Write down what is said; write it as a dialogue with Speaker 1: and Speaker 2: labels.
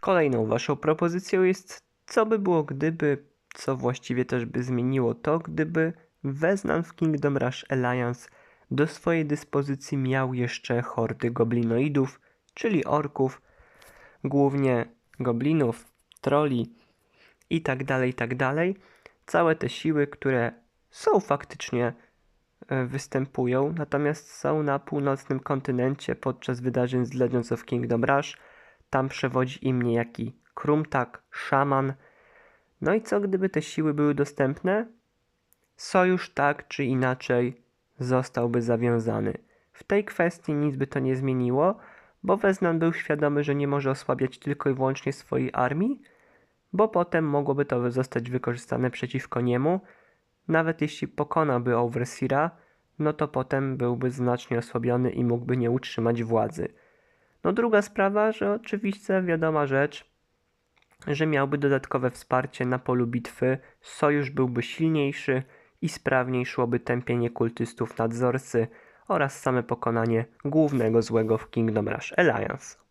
Speaker 1: Kolejną waszą propozycją jest, co by było gdyby, co właściwie też by zmieniło to, gdyby Weznan w Kingdom Rush Alliance do swojej dyspozycji miał jeszcze hordy goblinoidów, czyli orków, głównie goblinów, troli i tak dalej, i tak. Całe te siły, które są faktycznie e, występują, natomiast są na północnym kontynencie podczas wydarzeń z Legends of Kingdom Rush. Tam przewodzi im niejaki Krumtak, szaman. No i co gdyby te siły były dostępne? Sojusz tak czy inaczej zostałby zawiązany. W tej kwestii nic by to nie zmieniło, bo Weznan był świadomy, że nie może osłabiać tylko i wyłącznie swojej armii, bo potem mogłoby to zostać wykorzystane przeciwko niemu. Nawet jeśli pokonałby Overseera, no to potem byłby znacznie osłabiony i mógłby nie utrzymać władzy. No druga sprawa, że oczywiście wiadoma rzecz, że miałby dodatkowe wsparcie na polu bitwy, sojusz byłby silniejszy i sprawniej szłoby tępienie kultystów nadzorcy oraz same pokonanie głównego złego w Kingdom Rush Alliance.